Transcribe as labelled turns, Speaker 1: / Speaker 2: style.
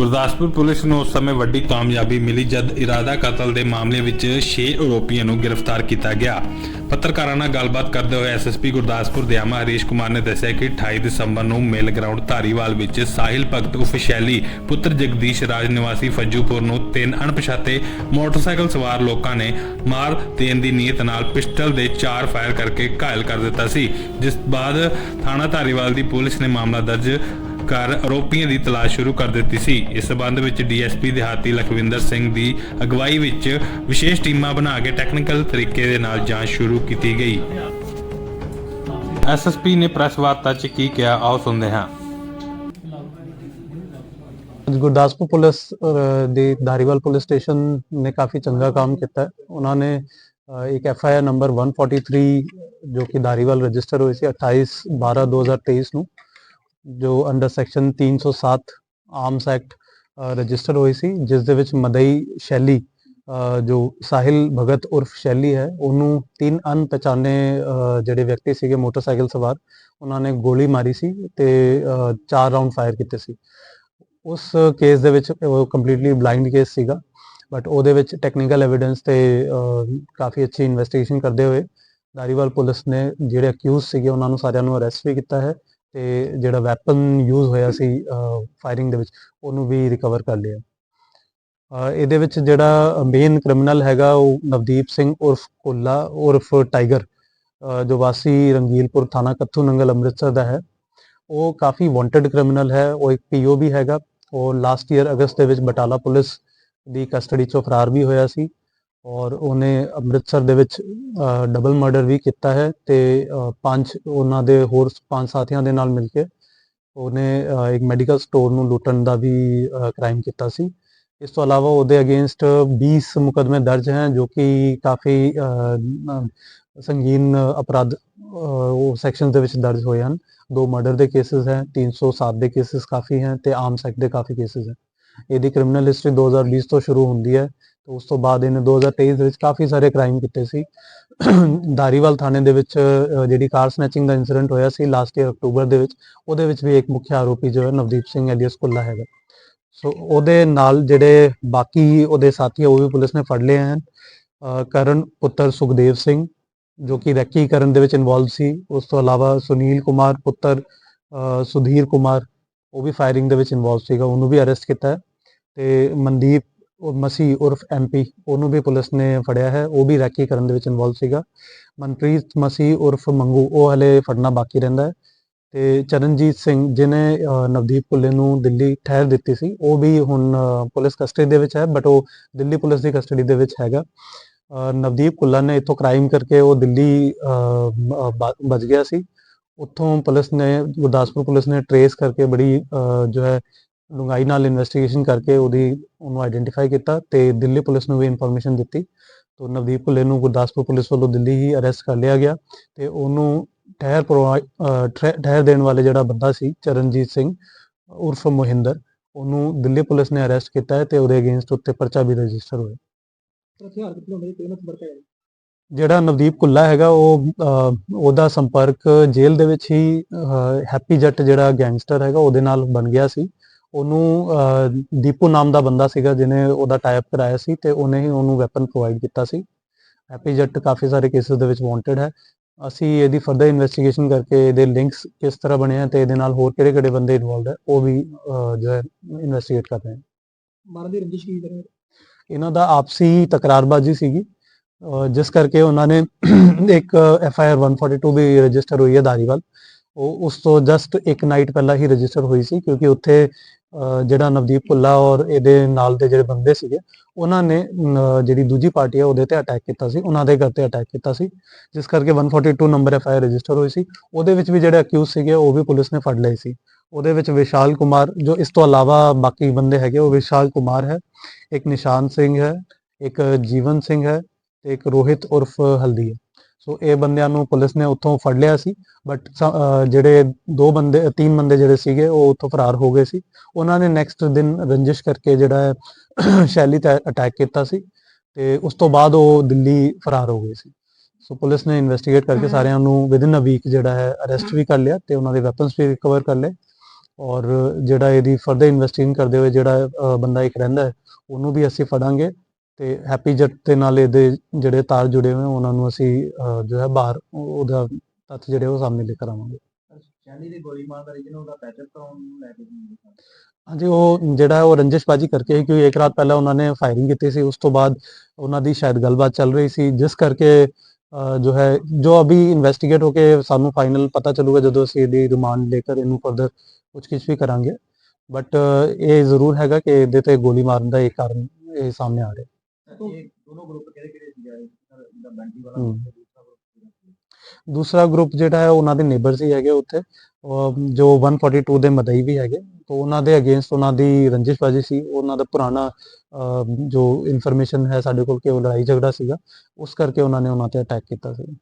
Speaker 1: Gurdaspur police ਨੂੰ ਉਸ ਸਮੇਂ ਵੱਡੀ ਕਾਮਯਾਬੀ ਮਿਲੀ ਜਦ ਇਰਾਦਾ ਕਤਲ ਦੇ ਮਾਮਲੇ ਵਿੱਚ 6 ਆਰੋਪੀਆਂ ਨੂੰ ਗ੍ਰਿਫਤਾਰ ਕੀਤਾ ਗਿਆ। ਪੱਤਰਕਾਰਾਂ ਨਾਲ ਗੱਲਬਾਤ ਕਰਦੇ ਹੋਏ ਐਸਐਸਪੀ ਗੁਰਦਾਸਪੁਰ ਦਿਆਮਾ ਹਰੀਸ਼ ਕੁਮਾਰ ਨੇ ਦੱਸਿਆ ਕਿ 28 ਦਸੰਬਰ ਨੂੰ ਮੇਲ ਗਰਾਊਂਡ ਧਾਰੀਵਾਲ ਵਿੱਚ ਸਾਹਿਲ ਭਗਤ ਉਰਫ ਸ਼ੈਲੀ ਪੁੱਤਰ ਜਗਦੀਸ਼ ਰਾਜ ਨਿਵਾਸੀ ਫੱਜੂਪੁਰ ਨੂੰ ਤਿੰਨ ਅਣਪਛਾਤੇ ਮੋਟਰਸਾਈਕਲ ਸਵਾਰ ਲੋਕਾਂ ਨੇ ਮਾਰ ਦੇਣ ਦੀ ਨੀਅਤ ਨਾਲ ਪਿਸਟਲ ਦੇ ਚਾਰ ਫਾਇਰ ਕਰਕੇ ਘਾਇਲ ਕਰ ਦਿੱਤਾ ਸੀ। ਜਿਸ ਬਾਅਦ ਥਾਣਾ ਧਾਰੀਵਾਲ ਦੀ ਪੁਲਿਸ ਨੇ ਮਾਮਲਾ ਦਰਜ ਕਰ ਆਰੋਪੀਆਂ ਦੀ ਤਲਾਸ਼ ਸ਼ੁਰੂ ਕਰ ਦਿੱਤੀ ਸੀ। ਇਸ ਸਬੰਧ ਵਿੱਚ ਡੀਐਸਪੀ ਦਿਹਾਤੀ ਲਖਵਿੰਦਰ ਸਿੰਘ ਦੀ ਅਗਵਾਈ ਵਿੱਚ ਵਿਸ਼ੇਸ਼ ਟੀਮਾਂ ਬਣਾ ਕੇ ਟੈਕਨੀਕਲ ਤਰੀਕੇ ਦੇ ਨਾਲ ਜਾਂਚ ਸ਼ੁਰੂ ਕੀਤੀ ਗਈ। ਐਸਐਸਪੀ ਨੇ ਪ੍ਰੈਸ ਵਾਰਤਾ 'ਚ ਕੀ ਕਿਹਾ ਆਓ ਸੁਣਦੇ ਹਾਂ।
Speaker 2: ਗੁਰਦਾਸਪੁਰ ਪੁਲਿਸ ਦੇ ਧਾਰੀਵਾਲ ਪੁਲਿਸ ਸਟੇਸ਼ਨ ਨੇ ਕਾਫੀ ਚੰਗਾ ਕੰਮ ਕੀਤਾ। ਉਹਨਾਂ ਨੇ ਇੱਕ ਐਫ ਆਈ ਆਰ ਨੰਬਰ 143 ਜੋ ਕਿ ਧਾਰੀਵਾਲ ਰਜਿਸਟਰ ਹੋਈ ਸੀ 28 12 2023 ਨੂੰ ਜੋ under section 307 arms act register ਹੋਈ ਸੀ ਜਿਸ ਦੇ ਵਿੱਚ ਮਦਈ ਸ਼ੈਲੀ ਅਹ, ਜੋ ਸਾਹਿਲ ਭਗਤ ਉਰਫ ਸ਼ੈਲੀ ਹੈ ਉਹਨੂੰ ਤਿੰਨ ਅਣਪਛਾਣੇ ਜਿਹੜੇ ਵਿਅਕਤੀ ਸੀਗੇ ਮੋਟਰਸਾਈਕਲ ਸਵਾਰ ਉਹਨਾਂ ਨੇ ਗੋਲੀ ਮਾਰੀ ਸੀ ਤੇ ਚਾਰ ਰਾਉਂਡ ਫਾਇਰ ਕੀਤੇ ਸੀ। ਉਸ ਕੇਸ ਦੇ ਵਿੱਚ ਉਹ ਕੰਪਲੀਟਲੀ ਬਲਾਈਂਡ ਕੇਸ ਸੀਗਾ ਬਟ ਉਹਦੇ ਵਿੱਚ ਟੈਕਨੀਕਲ ਐਵੀਡੈਂਸ ਤੇ ਕਾਫੀ ਅੱਛੀ ਇਨਵੈਸਟੀਗੇਸ਼ਨ ਕਰਦੇ ਹੋਏ ਦਾਰੀਵਾਲ ਪੁਲਿਸ ਨੇ ਜਿਹੜੇ ਅਕਿਊਜ਼ ਸੀਗੇ ਉਹਨਾਂ ਨੂੰ ਸਾਰਿਆਂ ਨੂੰ ਅਰੈਸਟ ਵੀ ਕੀਤਾ ਹੈ ਤੇ ਜਿਹੜਾ ਵੈਪਨ ਯੂਜ਼ ਹੋਇਆ ਸੀ ਫਾਇਰਿੰਗ ਦੇ ਵਿੱਚ, ਉਹਨੂੰ ਵੀ ਰਿਕਵਰ ਕਰ ਲਿਆ। ਇਹਦੇ ਵਿੱਚ ਜਿਹੜਾ ਮੇਨ ਕ੍ਰਿਮੀਨਲ ਹੈਗਾ, ਉਹ ਨਵਦੀਪ ਸਿੰਘ ਉਰਫ ਕੋਲਾ, ਉਰਫ ਟਾਈਗਰ ਜੋ ਵਾਸੀ ਰੰਗੀਲਪੁਰ ਥਾਣਾ ਕੱਥੂ ਨੰਗਲ, ਅੰਮ੍ਰਿਤਸਰ ਦਾ ਹੈ। ਉਹ ਕਾਫੀ ਵਾਂਟਡ ਕ੍ਰਿਮੀਨਲ ਹੈ, ਉਹ ਇੱਕ ਪੀਓ ਵੀ ਹੈਗਾ। ਉਹ ਲਾਸਟ ਈਅਰ ਅਗਸਤ ਦੇ ਵਿੱਚ ਬਟਾਲਾ ਪੁਲਿਸ ਦੀ ਕਸਟਡੀ ਚੋਂ ਫਰਾਰ ਵੀ ਹੋਇਆ ਸੀ। ਔਰ ਉਹਨੇ ਅੰਮ੍ਰਿਤਸਰ ਦੇ ਵਿੱਚ ਡਬਲ ਮਰਡਰ ਵੀ ਕੀਤਾ ਹੈ ਤੇ ਪੰਜ ਉਹਨਾਂ ਦੇ ਹੋਰ ਪੰਜ ਸਾਥੀਆਂ ਦੇ ਨਾਲ ਮਿਲ ਕੇ ਉਹਨੇ ਇੱਕ ਮੈਡੀਕਲ ਸਟੋਰ ਨੂੰ ਲੁੱਟਣ ਦਾ ਵੀ ਕ੍ਰਾਈਮ ਕੀਤਾ ਸੀ। ਇਸ ਤੋਂ ਇਲਾਵਾ ਉਹਦੇ ਅਗੇਂਸਟ 20 ਮੁਕਦਮੇ ਦਰਜ ਹਨ ਜੋ ਕਿ ਕਾਫੀ ਸੰਗੀਨ ਅਪਰਾਧ ਉਹ ਸੈਕਸ਼ਨ ਦੇ ਵਿੱਚ ਦਰਜ ਹੋਏ ਹਨ। ਦੋ ਮਰਡਰ ਦੇ ਕੇਸਸ ਹੈ 307 ਦੇ ਕੇਸਸ ਕਾਫੀ ਹੈ ਤੇ ਆਮ ਸੈਕਟ ਦੇ ਕਾਫੀ ਕੇਸਸ ਹੈ। ਇਹਦੀ ਕ੍ਰਿਮੀਨਲ ਹਿਸਟਰੀ 2020 ਤੋਂ ਸ਼ੁਰੂ ਹੁੰਦੀ ਹੈ। ਤੇ ਉਸ ਤੋਂ ਬਾਅਦ ਇਹਨੇ 2023 ਦੇ ਵਿੱਚ ਕਾਫੀ ਸਾਰੇ ਕ੍ਰਾਈਮ ਕੀਤੇ ਸੀ। ਧਾਰੀਵਾਲ ਥਾਣੇ ਦੇ ਵਿੱਚ ਜਿਹੜੀ ਕਾਰ ਸਨੈਚਿੰਗ ਦਾ ਇਨਸੀਡੈਂਟ ਹੋਇਆ ਸੀ ਲਾਸਟ ਈਅਰ ਅਕਤੂਬਰ ਦੇ ਵਿੱਚ, ਉਹਦੇ ਵਿੱਚ ਵੀ ਇੱਕ ਮੁੱਖ ਆਰੋਪੀ ਜੋ ਹੈ ਨਵਦੀਪ ਸਿੰਘ ਐਲੀਅਸ ਕੁੱਲਾ ਹੈਗਾ। ਸੋ ਉਹਦੇ ਨਾਲ ਜਿਹੜੇ ਬਾਕੀ ਉਹਦੇ ਸਾਥੀ ਉਹ ਵੀ ਪੁਲਿਸ ਨੇ ਫੜ ਲਏ ਹਨ। ਕਰਨ ਪੁੱਤਰ ਸੁਖਦੇਵ ਸਿੰਘ, ਜੋ ਕਿ ਰੈਕੀ ਕਰਨ ਦੇ ਵਿੱਚ ਇਨਵੋਲਵ ਸੀ। ਉਸ ਤੋਂ ਇਲਾਵਾ ਸੁਨੀਲ ਕੁਮਾਰ ਪੁੱਤਰ ਸੁਧੀਰ ਕੁਮਾਰ, ਉਹ ਵੀ ਫਾਇਰਿੰਗ ਦੇ ਵਿੱਚ ਇਨਵੋਲਵ ਸੀਗਾ, ਉਹਨੂੰ ਵੀ ਅਰੈਸਟ ਕੀਤਾ ਹੈ। ਤੇ ਮਨਦੀਪ ਉਹ ਮਸੀਹ ਉਰਫ ਐਮਪੀ ਉਹਨੂੰ ਵੀ ਪੁਲਿਸ ਨੇ ਫੜਿਆ ਹੈ, ਉਹ ਵੀ ਰੈਕੀ ਕਰਨ ਦੇ ਵਿੱਚ ਇਨਵੋਲਵ ਸੀਗਾ। ਮਨਪ੍ਰੀਤ ਮਸੀ ਉਰਫ ਮੰਗੂ, ਉਹ ਹਲੇ ਫੜਨਾ ਬਾਕੀ ਰਹਿੰਦਾ ਹੈ। ਤੇ ਚਰਨਜੀਤ ਸਿੰਘ ਜਿਨੇ ਨਵਦੀਪ ਕੁੱਲੇ ਨੂੰ ਦਿੱਲੀ ਠਹਿਰ ਦਿੱਤੀ ਸੀ, ਉਹ ਵੀ ਹੁਣ ਪੁਲਿਸ ਕਸਟਡੀ ਦੇ ਵਿੱਚ ਹੈ ਬਟ ਉਹ ਦਿੱਲੀ ਪੁਲਿਸ ਦੀ ਕਸਟਡੀ ਦੇ ਵਿੱਚ ਹੈਗਾ। ਨਵਦੀਪ ਕੁੱਲਾ ਨੇ ਇਥੋਂ ਕ੍ਰਾਈਮ ਕਰਕੇ ਉਹ ਦਿੱਲੀ ਬਚ ਗਿਆ ਸੀ। ਉੱਥੋਂ ਪੁਲਿਸ ਨੇ, ਗੁਰਦਾਸਪੁਰ ਪੁਲਿਸ ਨੇ ਟਰੇਸ ਕਰਕੇ ਬੜੀ ਜੋ ਹੈ ਡੂੰਘਾਈ ਨਾਲ ਇਨਵੈਸਟੀਗੇਸ਼ਨ ਕਰਕੇ ਉਹਦੀ ਉਹਨੂੰ ਆਈਡੈਂਟੀਫਾਈ ਕੀਤਾ ਤੇ ਦਿੱਲੀ ਪੁਲਿਸ ਨੂੰ ਵੀ ਇਨਫੋਰਮੇਸ਼ਨ ਦਿੱਤੀ। ਤੋਂ ਨਵਦੀਪ ਕੁੱਲੇ ਨੂੰ ਗੁਰਦਾਸਪੁਰ ਪੁਲਿਸ ਵੱਲੋਂ ਦਿੱਲੀ ਹੀ ਅਰੈਸਟ ਕਰ ਲਿਆ ਗਿਆ ਤੇ ਉਹਨੂੰ ਠਹਿਰ ਠਹਿਰ ਦੇਣ ਵਾਲੇ ਜਿਹੜਾ ਬੰਦਾ ਸੀ ਚਰਨਜੀਤ ਸਿੰਘ ਉਰਫ ਮੋਹਿੰਦਰ ਉਹਨੂੰ ਦਿੱਲੀ ਪੁਲਿਸ ਨੇ ਅਰੈਸਟ ਕੀਤਾ ਹੈ ਤੇ ਉਹਦੇ ਅਗੇਂਸਟ ਉੱਤੇ ਪਰਚਾ ਵੀ ਰਜਿਸਟਰ ਹੋਇਆ। ਜਿਹੜਾ ਨਵਦੀਪ ਕੁੱਲਾ ਹੈਗਾ ਉਹ ਉਹਦਾ ਸੰਪਰਕ ਜੇਲ੍ਹ ਦੇ ਵਿੱਚ ਹੀ ਹੈਪੀ ਜੱਟ ਜਿਹੜਾ ਗੈਂਗਸਟਰ ਹੈਗਾ ਉਹਦੇ ਨਾਲ ਬਣ ਗਿਆ ਸੀ। ਉਹਨੂੰ ਦੀਪੂ ਨਾਮ ਦਾ ਬੰਦਾ ਸੀਗਾ ਜਿਹਨੇ ਉਹਦਾ ਟਾਈਪ ਕਰਾਇਆ ਸੀ ਤੇ ਉਹਨੇ ਹੀ ਉਹਨੂੰ ਵੈਪਨ ਪ੍ਰੋਵਾਈਡ ਕੀਤਾ ਸੀ। ਹੈਪੀ ਜੱਟ ਕਾਫੀ ਸਾਰੇ ਕੇਸਿਸ ਦੇ ਵਿੱਚ ਵਾਂਟਡ ਹੈ। ਅਸੀਂ ਇਹਦੀ ਫਰਦਰ ਇਨਵੈਸਟੀਗੇਸ਼ਨ ਕਰਕੇ ਇਹਦੇ ਲਿੰਕਸ ਕਿਸ ਤਰ੍ਹਾਂ ਬਣੇ ਆ ਤੇ ਇਹਦੇ ਨਾਲ ਹੋਰ ਕਿਹੜੇ ਕਿਹੜੇ ਬੰਦੇ ਇਨਵੋਲਡ ਹੈ ਉਹ ਵੀ ਜੋ ਹੈ ਇਨਵੈਸਟੀਗੇਟ ਕਰ ਰਹੇ ਹਾਂ।
Speaker 3: ਮਾਰਨ ਦੀ ਰੰਜਿਸ਼ ਕੀ ਕਰੇ
Speaker 2: ਇਹਨਾਂ ਦਾ ਆਪਸੀ ਤਕਰਾਰਬਾਜ਼ੀ ਸੀਗੀ। ਜਿਸ ਕਰਕੇ ਉਹਨਾਂ ਨੇ ਇੱਕ ਐਫ ਆਈ ਆਰ 142 ਵੀ ਰਜਿਸਟਰ ਹੋਈ ਹੈ ਧਾਰੀਵਾਲ। ਉਹ ਉਸ ਤੋਂ ਜਸਟ ਇੱਕ ਨਾਈਟ ਪਹਿਲਾਂ ਹੀ ਰਜਿਸਟਰ ਹੋਈ ਸੀ ਕਿਉਂਕਿ ਉੱਥੇ ਜਿਹੜਾ ਨਵਦੀਪ ਭੁੱਲਾ ਔਰ ਇਹਦੇ ਨਾਲ ਦੇ ਜਿਹੜੇ ਬੰਦੇ ਸੀਗੇ, ਉਹਨਾਂ ਨੇ ਜਿਹੜੀ ਦੂਜੀ ਪਾਰਟੀ ਹੈ ਉਹਦੇ ਤੇ ਅਟੈਕ ਕੀਤਾ ਸੀ, ਉਹਨਾਂ ਦੇ ਘਰ ਤੇ ਅਟੈਕ ਕੀਤਾ ਸੀ, ਜਿਸ ਕਰਕੇ 142 ਨੰਬਰ ਐਫ ਆਈ ਆਰ ਰਜਿਸਟਰ ਹੋਈ ਸੀ। ਉਹਦੇ ਵਿੱਚ ਵੀ ਜਿਹੜੇ ਅਕਿਊਜ਼ ਸੀਗੇ, ਉਹ ਵੀ ਪੁਲਿਸ ਨੇ ਫੜ ਲਏ ਸੀ। ਉਹਦੇ ਵਿੱਚ ਵਿਸ਼ਾਲ ਕੁਮਾਰ, ਜੋ ਇਸ ਤੋਂ ਇਲਾਵਾ ਬਾਕੀ ਬੰਦੇ ਹੈਗੇ, ਉਹ ਵਿਸ਼ਾਲ ਕੁਮਾਰ ਹੈ, ਇੱਕ ਨਿਸ਼ਾਨ ਸਿੰਘ ਹੈ, ਇੱਕ ਜੀਵਨ ਸਿੰਘ ਹੈ ਤੇ ਇੱਕ ਰੋਹਿਤ ਉਰਫ ਹਲਦੀ ਹੈ। ਸੋ ਇਹ ਬੰਦਿਆਂ ਨੂੰ ਪੁਲਿਸ ਨੇ ਉੱਥੋਂ ਫੜ ਲਿਆ ਸੀ ਬਟ ਜਿਹੜੇ ਦੋ ਬੰਦੇ ਤਿੰਨ ਬੰਦੇ ਜਿਹੜੇ ਸੀਗੇ ਉਹ ਉੱਥੋਂ ਫਰਾਰ ਹੋ ਗਏ ਸੀ। ਉਹਨਾਂ ਨੇ ਨੈਕਸਟ ਦਿਨ ਰੰਜਿਸ਼ ਕਰਕੇ ਜਿਹੜਾ ਹੈ ਸ਼ੈਲੀ ਤੇ ਅਟੈਕ ਕੀਤਾ ਸੀ ਤੇ ਉਸ ਤੋਂ ਬਾਅਦ ਉਹ ਦਿੱਲੀ ਫਰਾਰ ਹੋ ਗਏ ਸੀ। ਸੋ ਪੁਲਿਸ ਨੇ ਇਨਵੈਸਟੀਗੇਟ ਕਰਕੇ ਸਾਰਿਆਂ ਨੂੰ ਵਿਦਿਨ ਅ ਵੀਕ ਜਿਹੜਾ ਹੈ ਅਰੈਸਟ ਵੀ ਕਰ ਲਿਆ ਤੇ ਉਹਨਾਂ ਦੇ ਵੈਪਨਸ ਵੀ ਰਿਕਵਰ ਕਰ ਲਏ। ਔਰ ਜਿਹੜਾ ਇਹਦੀ ਫਰਦਰ ਇਨਵੈਸਟਿਗੇਸ਼ਨ ਕਰਦੇ ਹੋਏ ਜਿਹੜਾ ਬੰਦਾ ਇੱਕ ਰਹਿੰਦਾ ਹੈ ਉਹਨੂੰ ਵੀ ਅਸੀਂ ਫੜਾਂਗੇ। ਤੇ ਹੈਪੀ ਜੱਟ ਦੇ ਨਾਲ ਇਹਦੇ ਜਿਹੜੇ ਤਾਰ ਜੁੜੇ ਹੋਏ ਉਹਨਾਂ ਨੂੰ ਅਸੀਂ ਜੋ ਹੈ ਬਾਹਰ ਉਹ- ਉਹਦਾ ਤੱਥ ਜਿਹੜੇ ਉਹ ਸਾਹਮਣੇ ਲੈ ਕੇ ਆਵਾਂਗੇ।
Speaker 3: ਸ਼ੈਨੀ ਦੀ ਗੋਲੀ ਮਾਰ ਦਾ ਰੀਜਨ ਉਹਦਾ ਪੈਚਅਪ ਕਰਾਉਣ ਨੂੰ ਲੈ ਕੇ
Speaker 2: ਹਾਂਜੀ ਉਹ ਜਿਹੜਾ ਉਹ ਰੰਜਿਸ਼ਬਾਜੀ ਕਰਕੇ ਹੀ ਕਿਉਂਕਿ ਇੱਕ ਰਾਤ ਪਹਿਲਾਂ ਉਹਨਾਂ ਨੇ ਫਾਇਰਿੰਗ ਕੀਤੀ ਸੀ ਉਸ ਤੋਂ ਬਾਅਦ ਉਹਨਾਂ ਦੀ ਸ਼ਾਇਦ ਗੱਲਬਾਤ ਚੱਲ ਰਹੀ ਸੀ ਜਿਸ ਕਰਕੇ ਜੋ ਹੈ ਜੋ ਅਭੀ ਇਨਵੈਸਟੀਗੇਟ ਹੋ ਕੇ ਸਾਨੂੰ ਫਾਈਨਲ ਪਤਾ ਚੱਲੂਗਾ ਜਦੋਂ ਅਸੀਂ ਇਹਦੀ ਰਿਮਾਂਡ ਲੈ ਕੇ ਇਹਨੂੰ ਫਰਦਰ ਪੁੱਛਗਿੱਛ ਵੀ ਕਰਾਂਗੇ। ਬਟ ਇਹ ਜ਼ਰੂਰ ਹੈਗਾ ਕਿ ਇਹਦੇ ਤੇ ਗੋਲੀ ਮਾਰਨ ਦਾ ਇੱਕ ਕਾਰਨ ਇਹ ਸਾਹਮਣੇ ਆ ਰਿਹਾ।
Speaker 3: ਇਹ ਦੋਨੋਂ ਗਰੁੱਪ ਕਿਹੜੇ ਕਿਹੜੇ ਸੀਗਾ ਇਹਦਾ ਬੈਂਕੀ ਵਾਲਾ
Speaker 2: ਹਮ।
Speaker 3: ਤੇ ਦੂਸਰਾ
Speaker 2: ਗਰੁੱਪ ਜਿਹੜਾ ਹੈ ਉਹਨਾਂ ਦੇ ਨੇਬਰਸ ਹੀ ਹੈਗੇ ਉੱਥੇ। ਜੋ 142 ਦੇ ਮਦਈ ਵੀ ਹੈਗੇ। ਤੋਂ ਉਹਨਾਂ ਦੇ ਅਗੇਂਸਟ ਉਹਨਾਂ ਦੀ ਰੰਜਿਸ਼ਬਾਜੀ ਸੀ। ਉਹਨਾਂ ਦਾ ਪੁਰਾਣਾ ਜੋ ਇਨਫੋਰਮੇਸ਼ਨ ਹੈ ਸਾਡੇ ਕੋਲ ਕਿ ਉਹ ਲੜਾਈ ਝਗੜਾ ਸੀਗਾ। ਉਸ ਕਰਕੇ ਉਹਨਾਂ ਨੇ ਉਹਨਾਂ ਤੇ ਅਟੈਕ ਕੀਤਾ ਸੀ।